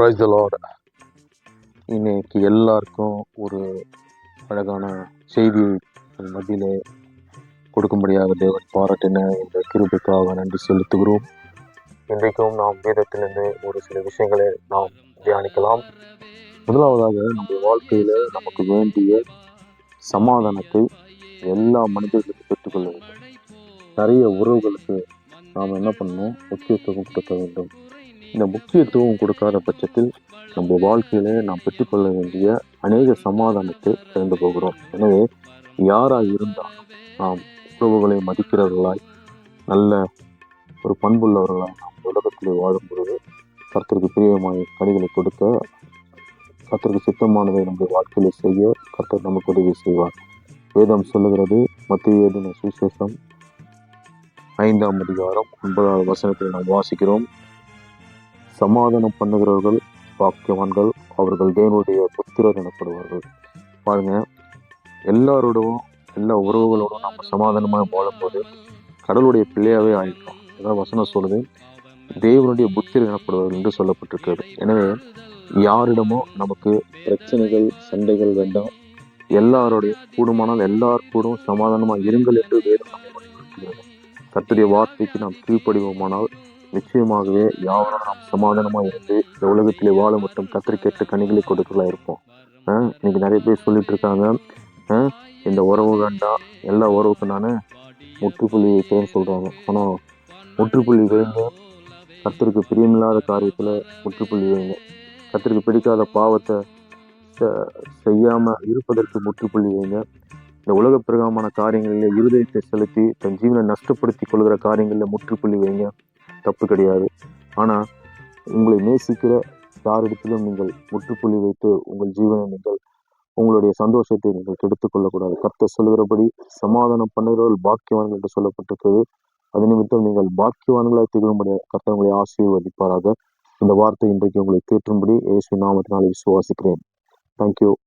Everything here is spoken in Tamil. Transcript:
ப்ரைஸ் லார்ட் இன்னைக்கு எல்லாருக்கும் ஒரு அழகான செய்தி மத்தியிலே கொடுக்கும்படியாக தேவன் பாராட்டின இந்த கிருபிக்காக நன்றி செலுத்துகிறோம். இன்றைக்கும் நாம் வேதத்திலிருந்து ஒரு சில விஷயங்களை நாம் தியானிக்கலாம். முதலாவதாக நம்முடைய வாழ்க்கையில் நமக்கு வேண்டிய சமாதானத்தை எல்லா மனிதர்களுக்கும் பெற்றுக்கொள்ள வேண்டும். நிறைய உறவுகளுக்கு நாம் என்ன பண்ணணும்? முக்கியத்துவம் கொடுக்க வேண்டும். இந்த முக்கியத்துவம் கொடுக்காத பட்சத்தில் நம்ம வாழ்க்கையில நாம் பெற்றுக்கொள்ள வேண்டிய அநேக சமாதானத்தை இழந்து போகிறோம். எனவே யாராய் இருந்தாலும் நாம் உறவுகளை மதிக்கிறவர்களாய் நல்ல ஒரு பண்புள்ளவர்களாய் நாம் உலகத்திலே வாழும் பொழுது கர்த்தருக்கு பிரியமாய் கணிகளை கொடுக்க கர்த்தருக்கு சித்தமானதை நம்முடைய வாழ்க்கையில் செய்ய கர்த்தர் நமக்கு உதவி செய்வார். வேதம் சொல்லுகிறது மத்திய எழுதின சுவிசேஷம் ஐந்தாம் அதிகாரம் ஒன்பதாவது வசனத்தில் நாம் வாசிக்கிறோம். சமாதானம் பண்ணுகிறவர்கள் பாக்கியவான்கள் அவர்கள் தேவனுடைய புத்திரர் எனப்படுவார்கள். பாருங்க எல்லாரோடவும் எல்லா உறவுகளோடும் நம்ம சமாதானமாக வாழும்போது கடவுளுடைய பிள்ளையாகவே ஆயிட்டோம். அதான் வசனம் சொல்லுது. தேவனுடைய புத்திரர் எனப்படுவார்கள் என்று சொல்லப்பட்டிருக்கிறது. எனவே யாரிடமோ நமக்கு பிரச்சனைகள் சண்டைகள் வேண்டாம். எல்லாருடைய கூடுமானால் எல்லார் கூடும் சமாதானமாக இருங்கள் என்று வேதம் கத்துடைய வார்த்தைக்கு நாம் கீழ்ப்படிவோமானால் நிச்சயமாகவே யாவரும் நாம் சமாதானமாக இருந்து இந்த உலகத்திலே வாழ மட்டும் கத்திரிக்கேற்ற கனிகளை கொடுக்கலாம் இருப்போம். இன்னைக்கு நிறைய பேர் சொல்லிட்டு இருக்காங்க. இந்த உறவு வேண்டாம் எல்லா உறவுக்கும் நான் முற்றுப்புள்ளி வைக்கிறேன்னு சொல்கிறாங்க ஆனால் முற்றுப்புள்ளி வைங்க கர்த்தருக்கு பிரியமில்லாத காரியத்தில் முற்றுப்புள்ளி வைங்க கர்த்தருக்கு பிடிக்காத பாவத்தை செ- இருப்பதற்கு முற்றுப்புள்ளி வைங்க இந்த உலக பிரகாரமான காரியங்களில் இருதயத்தை செலுத்தி தன் ஜீவனை நஷ்டப்படுத்தி கொள்கிற காரியங்களில் முற்றுப்புள்ளி வைங்க தப்பு கிடையாது. ஆனால் உங்களை நேசிக்கிற யாரிடத்திலும் நீங்கள் முற்றுப்புள்ளி வைத்து உங்கள் ஜீவனை நீங்கள் உங்களுடைய சந்தோஷத்தை நீங்கள் கெடுத்துக் கொள்ளக்கூடாது. கர்த்தர் சொல்கிறபடி சமாதானம் பண்ணுகிறவர்கள் பாக்கியவான்கள் என்று சொல்லப்பட்டிருக்கிறது. அது நிமித்தம் நீங்கள் பாக்கியவான்களாக திகழும்படி கர்த்தர் உங்களை ஆசீர்வதிப்பாராக. இந்த வார்த்தை இன்றைக்கு உங்களை தேற்றும்படி இயேசு நாமத்தினாலே விசுவாசிக்கிறேன். தேங்க்யூ